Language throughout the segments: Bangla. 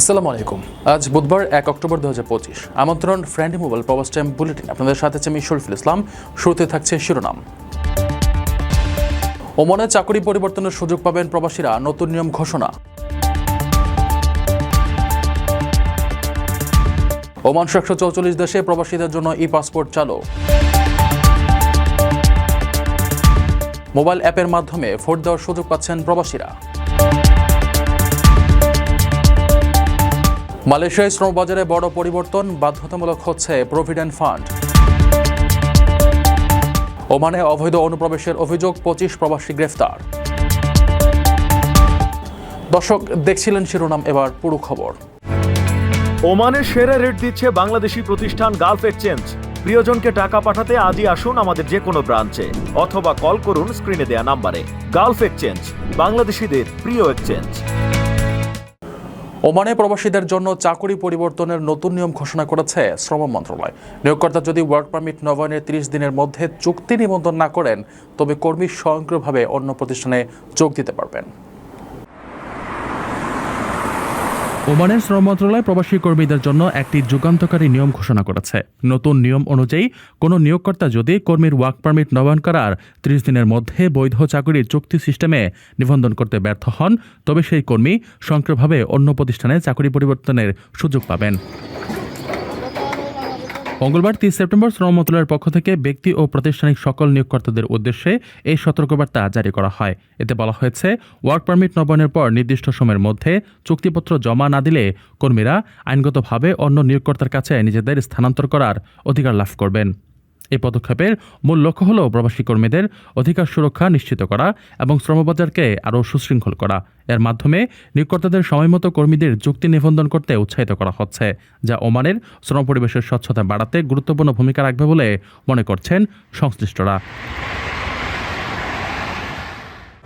আসসালামু আলাইকুম। আজ বুধবার এক অক্টোবর দু হাজার পঁচিশ। আমন্ত্রণ friend mobile power time bulletin. আপনাদের সাথে আছে আমি শরীফুল ইসলাম। শুরুতে থাকছে শিরোনাম। ওমনে চাকরি পরিবর্তনের সুযোগ পাবেন প্রবাসীরা। নতুন নিয়ম ঘোষণা। ওমান একশো চৌচল্লিশ দেশে প্রবাসীদের জন্য ই পাসপোর্ট চালু। মোবাইল অ্যাপের মাধ্যমে ভোট দেওয়ার সুযোগ পাচ্ছেন প্রবাসীরা। মালয়েশিয়ায় শ্রমবাজারে বড় পরিবর্তন, বাধ্যতামূলক হচ্ছে প্রভিডেন্ট ফান্ড ওমানে অবৈধ অনুপ্রবেশের অভিযোগ, পঁচিশ প্রবাসী গ্রেফতার। দর্শক, দেখছিলেন শিরোনাম, এবার পুরো খবর। ওমানে সেরা রেট দিচ্ছে বাংলাদেশি প্রতিষ্ঠান গালফ এক্সচেঞ্জ। প্রিয়জনকে টাকা পাঠাতে আজই আসুন আমাদের যে কোনো ব্রাঞ্চে, অথবা কল করুন স্ক্রিনে দেয়া নাম্বারে। গালফ এক্সচেঞ্জ, বাংলাদেশিদের প্রিয় এক্সচেঞ্জ। ওমানে প্রবাসীদের জন্য চাকরি পরিবর্তনের নতুন নিয়ম ঘোষণা করেছে শ্রম মন্ত্রণালয়। নিয়োগকর্তা যদি ওয়ার্ক পারমিট নবায়নের তিরিশ দিনের মধ্যে চুক্তি নিবন্ধন না করেন, তবে কর্মী স্বয়ংক্রিয়ভাবে অন্য প্রতিষ্ঠানে যোগ দিতে পারবেন। ওমানের শ্রম মন্ত্রণালয় প্রবাসী কর্মীদের জন্য একটি যুগান্তকারী নিয়ম ঘোষণা করেছে। নতুন নিয়ম অনুযায়ী, কোনো নিয়োগকর্তা যদি কর্মীর ওয়ার্ক পারমিট নবায়ন করার ত্রিশ দিনের মধ্যে বৈধ চাকরির চুক্তি সিস্টেমে নিবন্ধন করতে ব্যর্থ হন, তবে সেই কর্মী সংক্রিয়ভাবে অন্য প্রতিষ্ঠানে চাকরি পরিবর্তনের সুযোগ পাবেন। মঙ্গলবার তিরিশ সেপ্টেম্বর শ্রম মন্ত্রণালয়ের পক্ষ থেকে ব্যক্তি ও প্রাতিষ্ঠানিক সকল নিয়োগকর্তাদের উদ্দেশ্যে এই সতর্কবার্তা জারি করা হয়। এতে বলা হয়েছে, ওয়ার্ক পারমিট নবায়নের পর নির্দিষ্ট সময়ের মধ্যে চুক্তিপত্র জমা না দিলে কর্মীরা আইনগতভাবে অন্য নিয়োগকর্তার কাছে নিজেদের স্থানান্তর করার অধিকার লাভ করবেন। এই পদক্ষেপের মূল লক্ষ্য হল প্রবাসী কর্মীদের অধিকার সুরক্ষা নিশ্চিত করা এবং শ্রমবাজারকে আরও সুশৃঙ্খল করা। এর মাধ্যমে নিয়োগকর্তাদের সময়মতো কর্মীদের চুক্তি নিবন্ধন করতে উৎসাহিত করা হচ্ছে, যা ওমানের শ্রম পরিবেশের স্বচ্ছতা বাড়াতে গুরুত্বপূর্ণ ভূমিকা রাখবে বলে মনে করছেন সংশ্লিষ্টরা।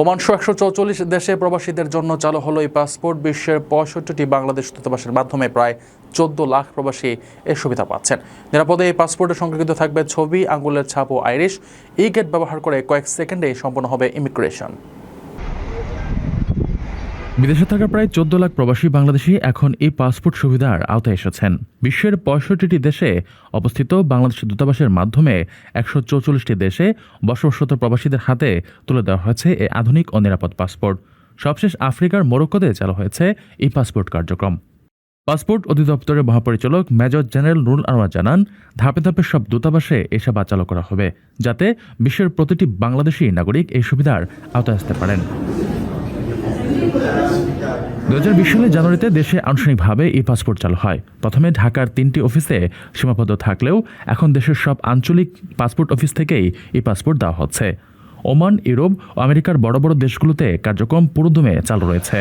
ওমান একশো চৌচল্লিশ দেশে প্রবাসীদের জন্য চালু হলো এই পাসপোর্ট। বিশ্বের পঁয়ষট্টিটি বাংলাদেশ দূতাবাসের মাধ্যমে প্রায় চোদ্দ লাখ প্রবাসী এ সুবিধা পাচ্ছেন। নিরাপদে এই পাসপোর্টে সংরক্ষিত থাকবে ছবি, আঙ্গুলের ছাপ ও আইরিশ। ই গেট ব্যবহার করে কয়েক সেকেন্ডেই সম্পন্ন হবে ইমিগ্রেশন। বিদেশে থাকা প্রায় চোদ্দ লাখ প্রবাসী বাংলাদেশি এখন এই পাসপোর্ট সুবিধার আওতায় এসেছেন। বিশ্বের পঁয়ষট্টিটি দেশে অবস্থিত বাংলাদেশ দূতাবাসের মাধ্যমে একশো চৌচল্লিশটি দেশে বসবাসরত প্রবাসীদের হাতে তুলে দেওয়া হয়েছে এই আধুনিক ও নিরাপদ পাসপোর্ট। সবশেষ আফ্রিকার মোরক্কোতে চালু হয়েছে এই পাসপোর্ট কার্যক্রম। পাসপোর্ট অধিদপ্তরের মহাপরিচালক মেজর জেনারেল নুরুল আনোয়ার জানান, ধাপে ধাপে সব দূতাবাসে এই সেবা চালু করা হবে, যাতে বিশ্বের প্রতিটি বাংলাদেশি নাগরিক এই সুবিধার আওতায় আসতে পারেন। দু হাজার বিশ সালের জানুয়ারিতে দেশে আনুষ্ঠানিকভাবে ই পাসপোর্ট চালু হয়। প্রথমে ঢাকার তিনটি অফিসে সীমাবদ্ধ থাকলেও এখন দেশের সব আঞ্চলিক পাসপোর্ট অফিস থেকেই ই পাসপোর্ট দেওয়া হচ্ছে। ওমান, ইউরোপ ও আমেরিকার বড় বড় দেশগুলোতে কার্যক্রম পুরোদমে চালু রয়েছে।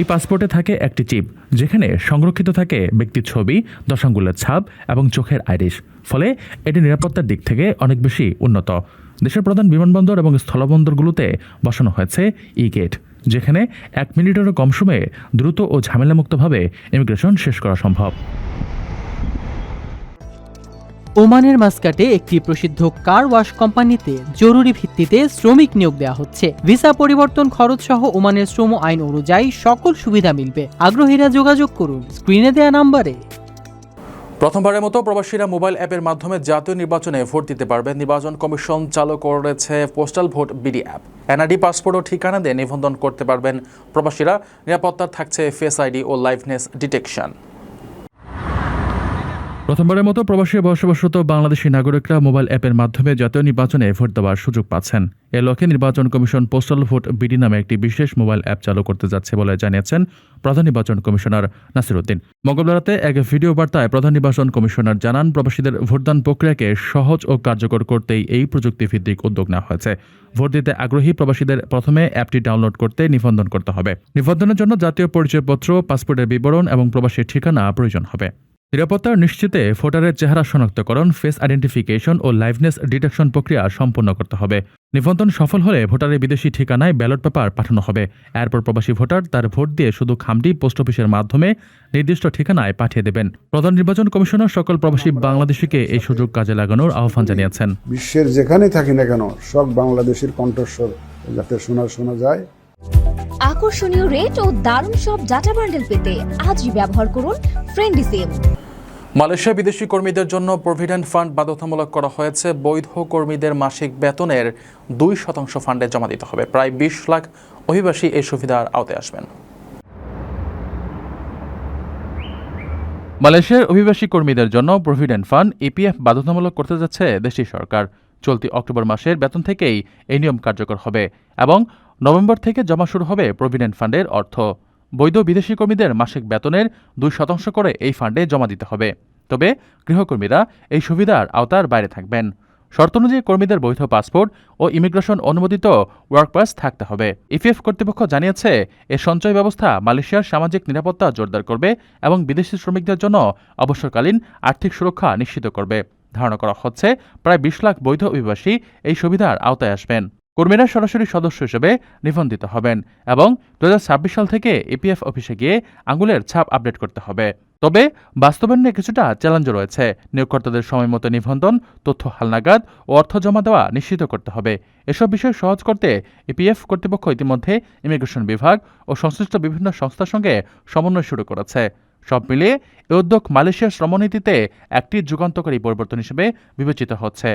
এই পাসপোর্টে থাকে একটি চিপ, যেখানে সংরক্ষিত থাকে ব্যক্তির ছবি, দশাঙ্গুলের ছাপ এবং চোখের আইরিশ। ফলে এটি নিরাপত্তার দিক থেকে অনেক বেশি উন্নত। দেশের প্রধান বিমানবন্দর এবং স্থলবন্দরগুলোতে বসানো হয়েছে ই গেট, যেখানে এক মিনিটেরও কম সময়ে দ্রুত ও ঝামেলামুক্তভাবে ইমিগ্রেশন শেষ করা সম্ভব। ওমানের মাস্কাটে একটি প্রসিদ্ধ কার ওয়াশ কোম্পানিতে জরুরি ভিত্তিতে শ্রমিক নিয়োগ দেওয়া হচ্ছে। ভিসা পরিবর্তন খরচ সহ ওমানের শ্রম আইন অনুযায়ী সকল সুবিধা মিলবে। আগ্রহীরা যোগাযোগ করুন। স্ক্রিনে দেওয়া নাম্বারে প্রথমবারের মতো প্রবাসীরা মোবাইল অ্যাপের মাধ্যমে জাতীয় নির্বাচনে ভোট দিতে পারবে নির্বাচন কমিশন চালু করেছে postal vote BD app. NID passport ও ঠিকানা দিয়ে নিবন্ধন করতে পারবেন প্রবাসীরা। নিরাপত্তার থাকছে ফেস আইডি ও লাইভনেস ডিটেকশন। প্রথমবারের মতো প্রবাসী বসবাসরত বাংলাদেশি নাগরিকরা মোবাইল অ্যাপের মাধ্যমে জাতীয় নির্বাচনে ভোট দেওয়ার সুযোগ পাচ্ছেন। এ লক্ষ্যে নির্বাচন কমিশন পোস্টাল ভোট বিডি নামে একটি বিশেষ মোবাইল অ্যাপ চালু করতে যাচ্ছে বলে জানিয়েছেন প্রধান নির্বাচন কমিশনার নাসিরউদ্দিন। মঙ্গলবার রাতে এক ভিডিও বার্তায় প্রধান নির্বাচন কমিশনার জানান, প্রবাসীদের ভোটদান প্রক্রিয়াকে সহজ ও কার্যকর করতেই এই প্রযুক্তি ভিত্তিক উদ্যোগ নেওয়া হয়েছে। ভোট দিতে আগ্রহী প্রবাসীদের প্রথমে অ্যাপটি ডাউনলোড করতে নিবন্ধন করতে হবে। নিবন্ধনের জন্য জাতীয় পরিচয়পত্র, পাসপোর্টের বিবরণ এবং প্রবাসীর ঠিকানা প্রয়োজন হবে। নিরাপত্তা নিশ্চিতে ভোটারের চেহারা শনাক্তকরণ ফেস আইডেন্টিফিকেশন ও লাইভনেস ডিটেকশন প্রক্রিয়া সম্পন্ন করতে হবে। নিবন্ধন সফল হলে ভোটারের বিদেশি ঠিকানায় ব্যালট পেপার পাঠানো হবে। এরপর প্রবাসী ভোটার তার ভোট দিয়ে শুধু খামটি পোস্ট অফিসের মাধ্যমে নির্দিষ্ট ঠিকানায় পাঠিয়ে দেবেন। প্রধান নির্বাচন কমিশনার সকল প্রবাসী বাংলাদেশিকে এই সুযোগ কাজে লাগানোর আহ্বান জানিয়েছেন। বিশ্বের যেখানে থাকি না কেন সব বাংলাদেশের কণ্ঠস্বর যাতে শোনা শোনা যায়। আকর্ষণীয় রেট ও দারুণ সব ডাটা বান্ডেল পেতে আজই ব্যবহার করুন ফ্রেন্ডি সিম মালয়েশিয়া বিদেশি কর্মীদের জন্য প্রভিডেন্ট ফান্ড বাধ্যতামূলক করা হয়েছে। বৈধ কর্মীদের মাসিক বেতনের দুই শতাংশ ফান্ডে জমা দিতে হবে। প্রায় বিশ লাখ অভিবাসী এই সুবিধার আওতায় আসবেন। মালয়েশিয়ার অভিবাসী কর্মীদের জন্য প্রভিডেন্ট ফান্ড, ইপিএফ বাধ্যতামূলক করতে যাচ্ছে দেশটির সরকার। চলতি অক্টোবর মাসের বেতন থেকেই এই নিয়ম কার্যকর হবে এবং নভেম্বর থেকে জমা শুরু হবে প্রভিডেন্ট ফান্ডের অর্থ। বৈধ বিদেশি কর্মীদের মাসিক বেতনের দুই শতাংশ করে এই ফান্ডে জমা দিতে হবে। তবে গৃহকর্মীরা এই সুবিধার আওতার বাইরে থাকবেন। শর্ত অনুযায়ী কর্মীদের বৈধ পাসপোর্ট ও ইমিগ্রেশন অনুমোদিত ওয়ার্ক পাস থাকতে হবে। ইপিএফ কর্তৃপক্ষ জানিয়েছে, এ সঞ্চয় ব্যবস্থা মালয়েশিয়ার সামাজিক নিরাপত্তা জোরদার করবে এবং বিদেশি শ্রমিকদের জন্য অবসরকালীন আর্থিক সুরক্ষা নিশ্চিত করবে। ধারণা করা হচ্ছে, প্রায় বিশ লাখ বৈধ অভিবাসী এই সুবিধার আওতায় আসবেন। কর্মীরা সরাসরি সদস্য হিসেবে নিবন্ধিত হবেন এবং দু হাজার ছাব্বিশ সাল থেকে ইপিএফ অফিসে গিয়ে আঙুলের ছাপ আপডেট করতে হবে। তবে বাস্তবায়নে কিছুটা চ্যালেঞ্জ রয়েছে। নিয়োগকর্তাদের সময় মতো নিবন্ধন, তথ্য হালনাগাদ ও অর্থ জমা দেওয়া নিশ্চিত করতে হবে। এসব বিষয় সহজ করতে ইপিএফ কর্তৃপক্ষ ইতিমধ্যে ইমিগ্রেশন বিভাগ ও সংশ্লিষ্ট বিভিন্ন সংস্থার সঙ্গে সমন্বয় শুরু করেছে। সব মিলিয়ে এ উদ্যোগ মালয়েশিয়ার শ্রমনীতিতে একটি যুগান্তকারী পরিবর্তন হিসেবে বিবেচিত হচ্ছে।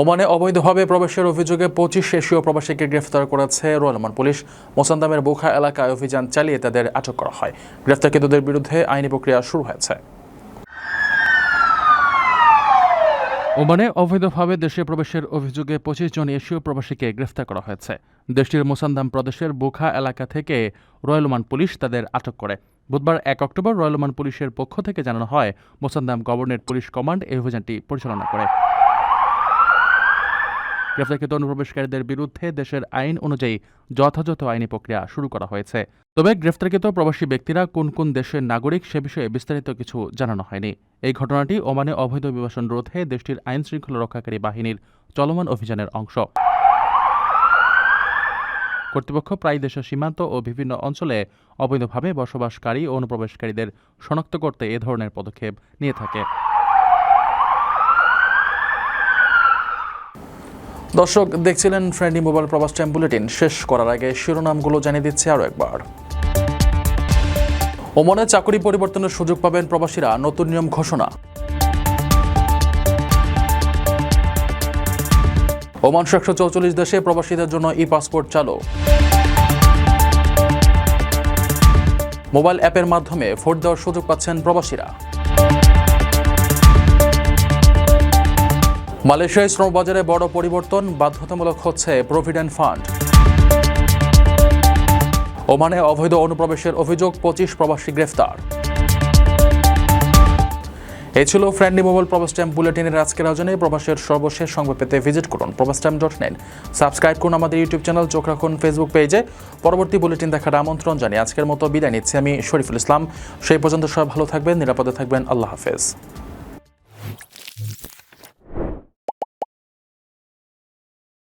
ওমানে অবৈধভাবে প্রবেশের অভিযোগে পঁচিশ এশীয় প্রবাসীকে গ্রেফতার করেছে রয়্যাল ওমান পুলিশ। মোসান্দামের বোখা এলাকায় অভিযান চালিয়ে তাদের আটক করা হয়। গ্রেফতারকৃতদের বিরুদ্ধে আইনি প্রক্রিয়া শুরু হয়েছে। ওমানে অবৈধভাবে দেশে প্রবেশের অভিযোগে পঁচিশ জন এশীয় প্রবাসীকে গ্রেফতার করা হয়েছে। দেশটির মোসান্দাম প্রদেশের বোখা এলাকা থেকে রয়্যাল ওমান পুলিশ তাদের আটক করে। বুধবার এক অক্টোবর রয়্যাল ওমান পুলিশের পক্ষ থেকে জানানো হয় মোসান্দাম গভর্নরেট পুলিশ কমান্ড এই অভিযানটি পরিচালনা করে। গ্রেফতারকৃত অনুপ্রবেশকারীদের বিরুদ্ধে দেশের আইন অনুযায়ী যথাযথ আইনি প্রক্রিয়া শুরু করা হয়েছে। তবে গ্রেফতারকৃত প্রবাসী ব্যক্তিরা কোন কোন দেশের নাগরিক সে বিষয়ে বিস্তারিত কিছু জানানো হয়নি। এই ঘটনাটি ওমানে অবৈধ অভিবাসন রোধে দেশটির আইন শৃঙ্খলা রক্ষাকারী বাহিনীর চলমান অভিযানের অংশ। কর্তৃপক্ষ প্রায় দেশের সীমান্ত ও বিভিন্ন অঞ্চলে অবৈধভাবে বসবাসকারী ও অনুপ্রবেশকারীদের শনাক্ত করতে এ ধরনের পদক্ষেপ নিয়ে থাকে। দর্শক, দেখছিলেন ফ্রেন্ডলি মোবাইল প্রবাস টাইম বুলেটিন শেষ করার আগে শিরোনামগুলো জানিয়ে দিচ্ছে আরও একবার। ওমনে চাকরি পরিবর্তনের সুযোগ পাবেন প্রবাসীরা। নতুন নিয়ম ঘোষণা। ওমান একশো চৌচল্লিশ দেশে প্রবাসীদের জন্য ই পাসপোর্ট চালু। মোবাইল অ্যাপের মাধ্যমে ভোট দেওয়ার সুযোগ পাচ্ছেন প্রবাসীরা। মালয়েশিয়ায় শ্রমবাজারে বড় পরিবর্তন, বাধ্যতামূলক হচ্ছে প্রভিডেন্ট ফান্ড ওমানে অবৈধ অনুপ্রবেশের অভিযোগ, পঁচিশ প্রবাসী গ্রেফতার। এ ছিল ফ্রেন্ডলি মোবাইল প্রবাস টাইম বুলেটিনের আজকের আয়োজনে। প্রবাসের সর্বশেষ সংবাদ পেতে ভিজিট করুন প্রবাস টাইম ডট নেট সাবস্ক্রাইব করুন আমাদের ইউটিউব চ্যানেল চোখ রাখুন ফেসবুক পেজে পরবর্তী বুলেটিন দেখার আমন্ত্রণ জানিয়ে আজকের মতো বিদায় নিচ্ছি আমি শরীফুল ইসলাম। সেই পর্যন্ত সবাই ভালো থাকবেন, নিরাপদে থাকবেন। আল্লাহ হাফেজ।